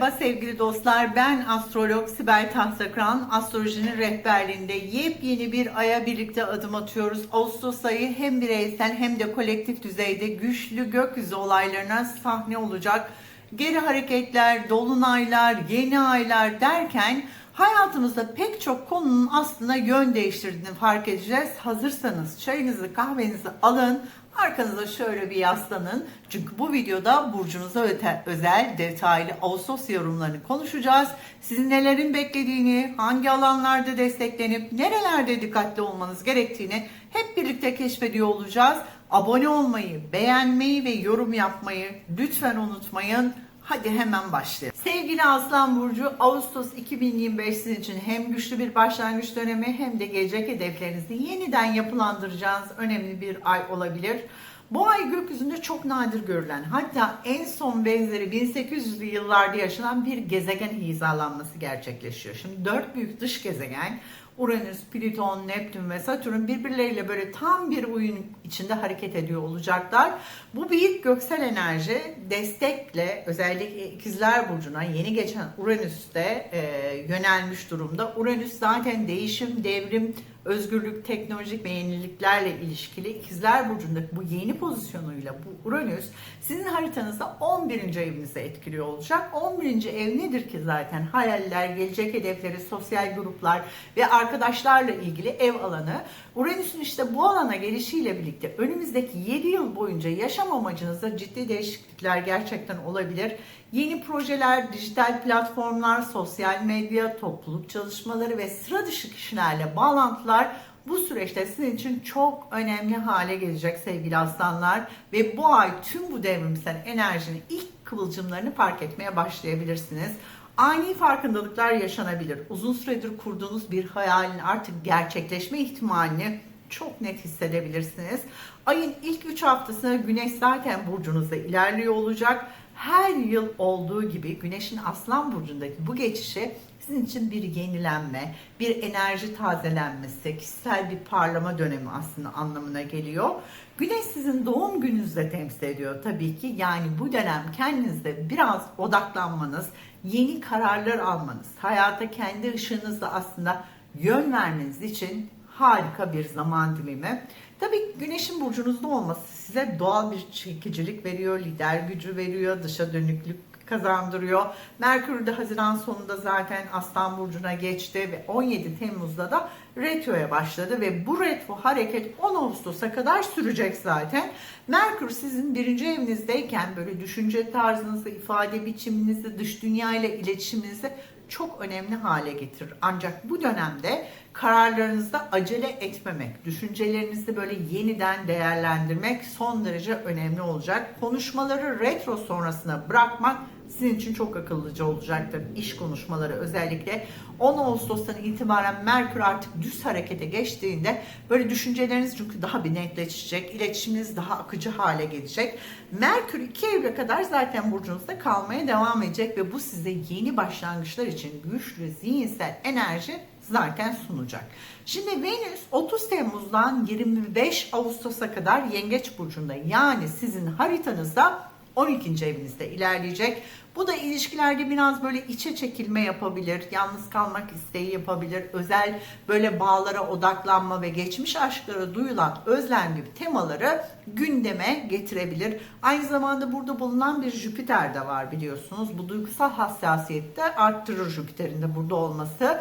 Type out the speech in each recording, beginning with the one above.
Merhaba sevgili dostlar. Ben astrolog Sibel Tahtakıran. Astrolojinin rehberliğinde yepyeni bir aya birlikte adım atıyoruz. Ağustos ayı hem bireysel hem de kolektif düzeyde güçlü gökyüzü olaylarına sahne olacak. Geri hareketler, dolunaylar, yeni aylar derken hayatımızda pek çok konunun aslında yön değiştirdiğini fark edeceğiz. Hazırsanız çayınızı kahvenizi alın. Arkanıza şöyle bir yaslanın. Çünkü bu videoda burcunuza özel detaylı Ağustos yorumlarını konuşacağız. Sizin nelerin beklediğini, hangi alanlarda desteklenip nerelerde dikkatli olmanız gerektiğini hep birlikte keşfediyor olacağız. Abone olmayı, beğenmeyi ve yorum yapmayı lütfen unutmayın. Hadi hemen başlayalım. Sevgili Aslan Burcu, Ağustos 2025 sizin için hem güçlü bir başlangıç dönemi hem de gelecek hedeflerinizi yeniden yapılandıracağınız önemli bir ay olabilir. Bu ay gökyüzünde çok nadir görülen, hatta en son benzeri 1800'lü yıllarda yaşanan bir gezegen hizalanması gerçekleşiyor. Şimdi dört büyük dış gezegen Uranüs, Plüton, Neptün ve Satürn birbirleriyle böyle tam bir uyum içinde hareket ediyor olacaklar. Bu büyük göksel enerji destekle özellikle ikizler burcuna yeni geçen Uranüs'te e, yönelmiş durumda. Uranüs zaten değişim, devrim, özgürlük, teknolojik ve ilişkili ikizler burcundaki bu yeni pozisyonuyla bu Uranüs sizin haritanızda 11. evinizi etkiliyor olacak. 11. ev nedir ki zaten? Hayaller, gelecek hedefleri, sosyal gruplar ve arkadaşlarla ilgili ev alanı. Uranüs'ün işte bu alana gelişiyle birlikte önümüzdeki 7 yıl boyunca yaşam amacınızda ciddi değişiklikler gerçekten olabilir. Yeni projeler, dijital platformlar, sosyal medya, topluluk çalışmaları ve sıra dışı kişilerle bağlantılar bu süreçte sizin için çok önemli hale gelecek sevgili aslanlar ve bu ay tüm bu devrimsel enerjinin ilk kıvılcımlarını fark etmeye başlayabilirsiniz. Ani farkındalıklar yaşanabilir. Uzun süredir kurduğunuz bir hayalin artık gerçekleşme ihtimalini çok net hissedebilirsiniz. Ayın ilk 3 haftasında Güneş zaten burcunuzda ilerliyor olacak. Her yıl olduğu gibi Güneş'in Aslan burcundaki bu geçişi sizin için bir yenilenme, bir enerji tazelenmesi, kişisel bir parlama dönemi aslında anlamına geliyor. Güneş sizin doğum gününüzde temsil ediyor tabii ki. Yani bu dönem kendinizde biraz odaklanmanız, yeni kararlar almanız, hayata kendi ışığınızla aslında yön vermeniz için harika bir zaman dilimi. Tabii güneşin burcunuzda olması size doğal bir çekicilik veriyor, lider gücü veriyor, dışa dönüklük kazandırıyor. Merkür de Haziran sonunda zaten Aslan Burcu'na geçti ve 17 Temmuz'da da retroya başladı ve bu retro hareket 10 Ağustos'a kadar sürecek zaten. Merkür sizin birinci evinizdeyken böyle düşünce tarzınızı, ifade biçiminizi, dış dünya ile iletişiminizi çok önemli hale getirir. Ancak bu dönemde kararlarınızda acele etmemek, düşüncelerinizi böyle yeniden değerlendirmek son derece önemli olacak. Konuşmaları retro sonrasına bırakmak sizin için çok akıllıca olacaktır. İş konuşmaları özellikle 10 Ağustos'tan itibaren Merkür artık düz harekete geçtiğinde böyle düşünceleriniz çünkü daha bir netleşecek, iletişiminiz daha akıcı hale gelecek. Merkür 2 Eylül'e kadar zaten burcunuzda kalmaya devam edecek ve bu size yeni başlangıçlar için güçlü zihinsel enerji zaten sunacak. Şimdi Venüs 30 Temmuz'dan 25 Ağustos'a kadar Yengeç burcunda yani sizin haritanızda 12. evinizde ilerleyecek. Bu da ilişkilerde biraz böyle içe çekilme yapabilir, yalnız kalmak isteği yapabilir, özel böyle bağlara odaklanma ve geçmiş aşklara duyulan özlem gibi temaları gündeme getirebilir. Aynı zamanda burada bulunan bir Jüpiter de var biliyorsunuz. Bu duygusal hassasiyeti de arttırır Jüpiter'in de burada olması.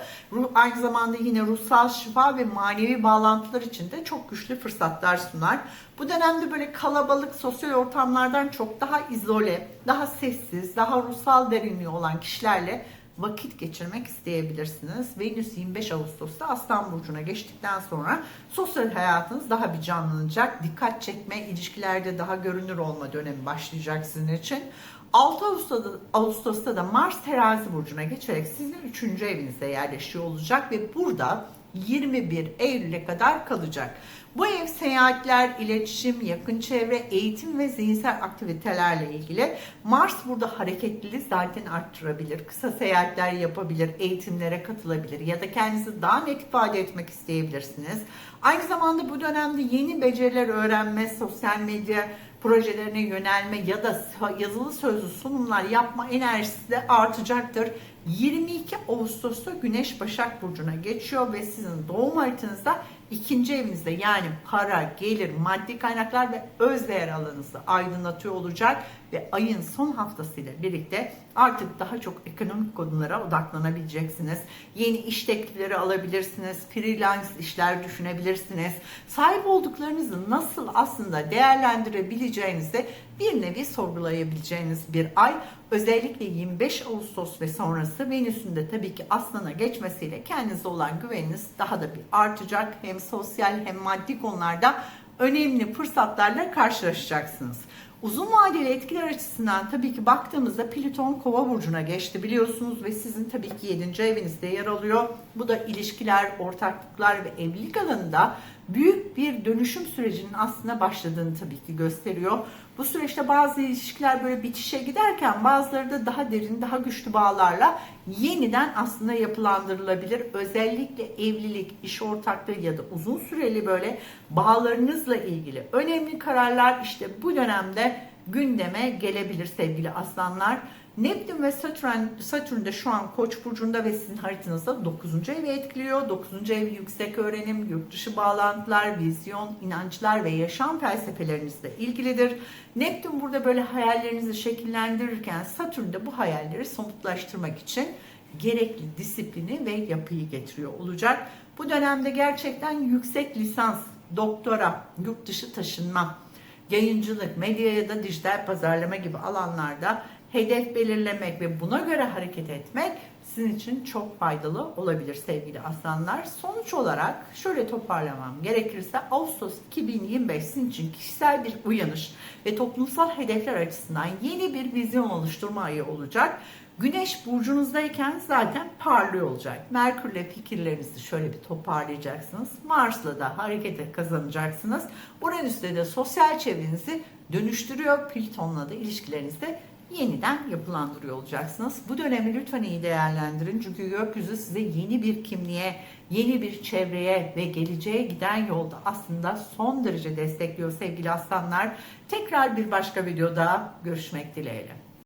Aynı zamanda yine ruhsal şifa ve manevi bağlantılar için de çok güçlü fırsatlar sunar. Bu dönemde böyle kalabalık sosyal ortamlardan çok daha izole, daha sessiz, daha ruhsal derinliği olan kişilerle vakit geçirmek isteyebilirsiniz. Venüs 25 Ağustos'ta Aslan Burcu'na geçtikten sonra sosyal hayatınız daha bir canlanacak. Dikkat çekme, ilişkilerde daha görünür olma dönemi başlayacak sizin için. 6 Ağustos'ta, Ağustos'ta da Mars Terazi Burcu'na geçerek sizin 3. evinizde yerleşiyor olacak ve burada 21 Eylül'e kadar kalacak. Bu ev seyahatler, iletişim, yakın çevre, eğitim ve zihinsel aktivitelerle ilgili. Mars burada hareketliliği zaten arttırabilir. Kısa seyahatler yapabilir, eğitimlere katılabilir ya da kendinizi daha net ifade etmek isteyebilirsiniz. Aynı zamanda bu dönemde yeni beceriler öğrenme, sosyal medya projelerine yönelme ya da yazılı sözlü sunumlar yapma enerjisi de artacaktır. 22 Ağustos'ta Güneş Başak Burcu'na geçiyor ve sizin doğum haritanızda ikinci evinizde yani para, gelir, maddi kaynaklar ve öz değer alanınızı aydınlatıyor olacak ve ayın son haftasıyla birlikte artık daha çok ekonomik konulara odaklanabileceksiniz. Yeni iş teklifleri alabilirsiniz, freelance işler düşünebilirsiniz. Sahip olduklarınızı nasıl aslında değerlendirebileceğinizi bir nevi sorgulayabileceğiniz bir ay. Özellikle 25 Ağustos ve sonrası Venüs'ün de tabii ki Aslan'a geçmesiyle kendinize olan güveniniz daha da bir artacak. Hem sosyal hem maddi konularda önemli fırsatlarla karşılaşacaksınız. Uzun vadeli etkiler açısından tabii ki baktığımızda Plüton Kova burcuna geçti biliyorsunuz ve sizin tabii ki 7. evinizde yer alıyor. Bu da ilişkiler, ortaklıklar ve evlilik alanında büyük bir dönüşüm sürecinin aslında başladığını tabii ki gösteriyor. Bu süreçte bazı ilişkiler böyle bitişe giderken bazıları da daha derin, daha güçlü bağlarla yeniden aslında yapılandırılabilir. Özellikle evlilik, iş ortaklığı ya da uzun süreli böyle bağlarınızla ilgili önemli kararlar işte bu dönemde gündeme gelebilir sevgili aslanlar. Neptün ve Satürn, Satürn de şu an Koç burcunda ve sizin haritanızda 9. evi etkiliyor. 9. ev yüksek öğrenim, yurt dışı bağlantılar, vizyon, inançlar ve yaşam felsefelerinizle ilgilidir. Neptün burada böyle hayallerinizi şekillendirirken Satürn de bu hayalleri somutlaştırmak için gerekli disiplini ve yapıyı getiriyor olacak. Bu dönemde gerçekten yüksek lisans, doktora, yurt dışı taşınma, yayıncılık, medya ya da dijital pazarlama gibi alanlarda hedef belirlemek ve buna göre hareket etmek sizin için çok faydalı olabilir sevgili aslanlar. Sonuç olarak şöyle toparlamam gerekirse Ağustos 2025 sizin için kişisel bir uyanış ve toplumsal hedefler açısından yeni bir vizyon oluşturma ayı olacak. Güneş burcunuzdayken zaten parlıyor olacak. Merkürle fikirlerinizi şöyle bir toparlayacaksınız. Mars'la da harekete kazanacaksınız. Uranüs'te de sosyal çevrenizi dönüştürüyor. Plüton'la da ilişkilerinizde yeniden yapılandırıyor olacaksınız. Bu dönemi lütfen iyi değerlendirin. Çünkü gökyüzü size yeni bir kimliğe, yeni bir çevreye ve geleceğe giden yolda aslında son derece destekliyor sevgili aslanlar. Tekrar bir başka videoda görüşmek dileğiyle.